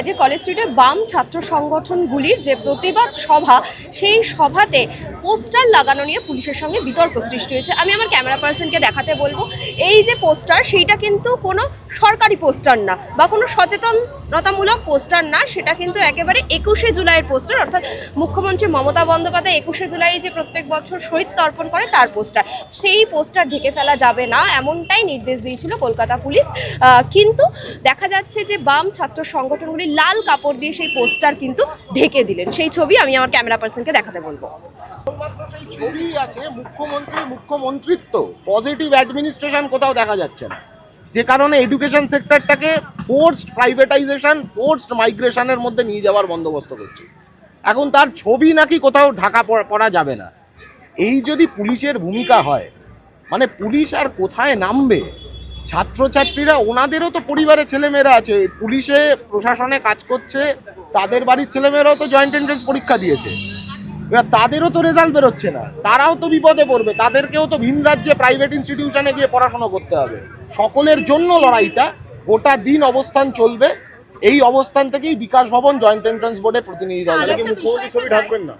আজকে কলেজ স্ট্রিটে বাম ছাত্র সংগঠনগুলির যে প্রতিবাদ সভা, সেই সভাতে পোস্টার লাগানো নিয়ে পুলিশের সঙ্গে বিতর্ক সৃষ্টি হয়েছে। আমি আমার ক্যামেরা পার্সনকে দেখাতে বলব, এই যে পোস্টার, সেইটা কিন্তু কোনো সরকারি পোস্টার না বা কোনো সচেতনতামূলক পোস্টার না, সেটা কিন্তু একেবারে একুশে জুলাইয়ের পোস্টার, অর্থাৎ মুখ্যমন্ত্রী মমতা বন্দ্যোপাধ্যায় একুশে জুলাই যে প্রত্যেক বছর শহীদ তর্পণ করে তার পোস্টার। সেই পোস্টার ঢেকে ফেলা যাবে না, এমনটাই নির্দেশ দিয়েছিল কলকাতা পুলিশ। কিন্তু দেখা যাচ্ছে যে বাম ছাত্র সংগঠনগুলি লাল কাপড় দিয়ে সেই পোস্টার কিন্তু ঢেকে দিলেন। সেই ছবি আমি আমার ক্যামেরা পার্সনকে দেখাতে বলব। সেই ছবি আছে, মুখ্যমন্ত্রী, মুখ্যমন্ত্রিত্ব পজিটিভ অ্যাডমিনিস্ট্রেশন কোথাও দেখা যাচ্ছে না। যে কারণে এডুকেশন সেক্টরটাকে ফোর্সড প্রাইভেটাইজেশন ফোর্সড মাইগ্রেশনের মধ্যে নিয়ে যাওয়ার বন্দোবস্ত করছে। এখন তার ছবি নাকি কোথাও ঢাকা পড়া যাবে না। এই যদি পুলিশের ভূমিকা হয় মানে পুলিশ আর কোথায় নামবে ছাত্রছাত্রীরা ওনাদেরও তো পরিবারে ছেলেমেয়েরা আছে। পুলিশে প্রশাসনে কাজ করছে তাদের বাড়ির ছেলেমেয়েরাও তো জয়েন্ট এন্ট্রেন্স পরীক্ষা দিয়েছে। এবার তাদেরও তো রেজাল্ট বেরোচ্ছে না। তারাও তো বিপদে পড়বে। তাদেরকেও তো ভিন রাজ্যে প্রাইভেট ইনস্টিটিউশনে গিয়ে পড়াশোনা করতে হবে। সকলের জন্য লড়াইটা গোটা দিন অবস্থান চলবে। এই অবস্থান থেকেই বিকাশ ভবন জয়েন্ট এন্ট্রান্স বোর্ডে প্রতিনিধি দল। মুখ্যমন্ত্রী ছবি ঢাকবেন না।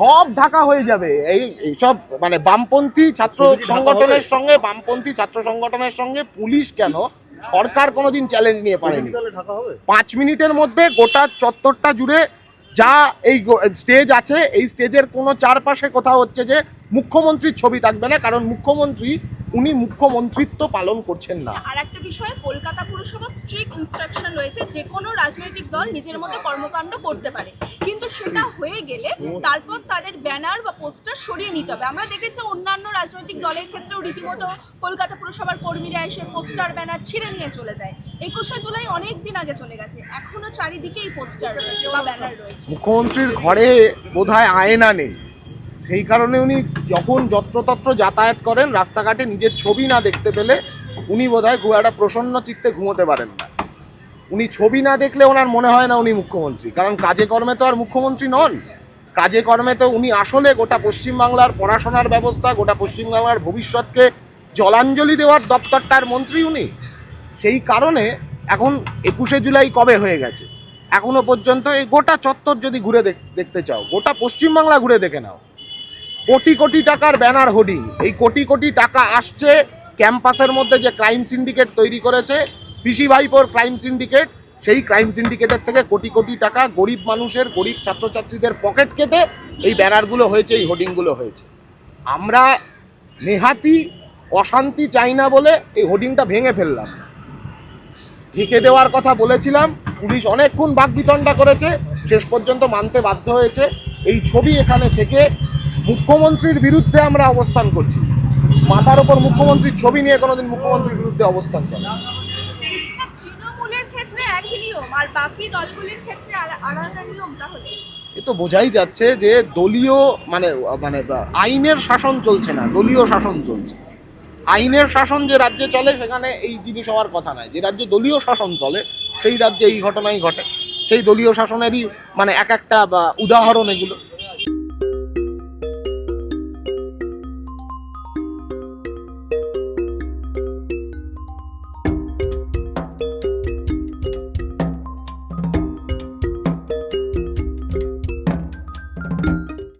সব ঢাকা হয়ে যাবে। এই এইসব মানে বামপন্থী ছাত্র সংগঠনের সঙ্গে বামপন্থী ছাত্র সংগঠনের সঙ্গে পুলিশ কেন? সরকার কোনোদিন চ্যালেঞ্জ নিয়ে পারেনি। পাঁচ মিনিটের মধ্যে গোটা চত্বরটা জুড়ে যা এই স্টেজ আছে এই স্টেজের কোনো চারপাশে কোথাও হচ্ছে যে মুখ্যমন্ত্রীর ছবি থাকবে না কারণ মুখ্যমন্ত্রী উনি মুখ্যমন্ত্রিত্ব পালন করছেন না। আর একটা বিষয়ে কলকাতা পুরসভা স্ট্রিক্ট ইনস্ট্রাকশন রয়েছে যে কোনো রাজনৈতিক দল নিজের মতো কর্মকাণ্ড করতে পারে। কিন্তু সেটা গেলে তারপর তাদের ব্যানার বা পোস্টার সরিয়ে নিতে হবে। আমরা দেখেছি অন্যান্য রাজনৈতিক দলের ক্ষেত্রেও রীতিমতো কলকাতা পুরসভার কর্মীরা এসে পোস্টার ব্যানার ছিঁড়ে নিয়ে চলে যায়। একুশে জুলাই অনেক দিন আগে চলে গেছে। এখনও চারিদিকেই পোস্টার রয়েছে বা ব্যানার রয়েছে। মুখ্যমন্ত্রীর ঘরে বোধহয় আয়না নেই। সেই কারণে উনি যখন যত্রতত্র যাতায়াত করেন রাস্তাঘাটে নিজের ছবি না দেখতে পেলে উনি বোধহয় খুব একটা প্রসন্ন চিত্তে ঘুমোতে পারেন না। উনি ছবি না দেখলে ওনার মনে হয় না উনি মুখ্যমন্ত্রী। কারণ কাজে কর্মে তো আর মুখ্যমন্ত্রী নন। কাজে কর্মে তো উনি আসলে গোটা পশ্চিমবাংলার পড়াশোনার ব্যবস্থা, গোটা পশ্চিমবাংলার ভবিষ্যৎকে জলাঞ্জলি দেওয়ার দপ্তরটার মন্ত্রী উনি। সেই কারণে এখন একুশে জুলাই কবে হয়ে গেছে? এখনও পর্যন্ত এই গোটা চত্বর যদি ঘুরে দেখ- দেখতে চাও, গোটা পশ্চিমবাংলা ঘুরে দেখে নাও। কোটি কোটি টাকার ব্যানার হোর্ডিং। এই কোটি কোটি টাকা আসছে ক্যাম্পাসের মধ্যে যে ক্রাইম সিন্ডিকেট তৈরি করেছে পিসি ভাইপোর ক্রাইম সিন্ডিকেট সেই ক্রাইম সিন্ডিকেটের থেকে কোটি কোটি টাকা গরিব মানুষের, গরিব ছাত্রছাত্রীদের পকেট কেটে এই ব্যানারগুলো হয়েছে, এই হোর্ডিংগুলো হয়েছে। আমরা নেহাতি অশান্তি চাই না বলে এই হোর্ডিংটা ভেঙে ফেললাম। ঢেকে দেওয়ার কথা বলেছিলাম, পুলিশ অনেকক্ষণ বাকবিতণ্ডা করেছে, শেষ পর্যন্ত মানতে বাধ্য হয়েছে। এই ছবি এখানে থেকে মুখ্যমন্ত্রীর বিরুদ্ধে আমরা অবস্থান করছি। মাথার ওপর মুখ্যমন্ত্রীর ছবি নিয়ে কোনোদিন মুখ্যমন্ত্রীর বিরুদ্ধে অবস্থান চলে নিয়ম আর বাকি দলগুলির ক্ষেত্রে আলাদা নিয়ম তাহলে? এ তো বোঝাই যাচ্ছে যে দলীয় মানে মানে আইনের শাসন চলছে না, দলীয় শাসন চলছে। আইনের শাসন যে রাজ্যে চলে, সেখানে এই জিনিস হওয়ার কথা নয়। যে রাজ্যে দলীয় শাসন চলে, সেই রাজ্যে এই ঘটনাই ঘটে। সেই দলীয় শাসনেরই মানে এক একটা উদাহরণ এগুলো।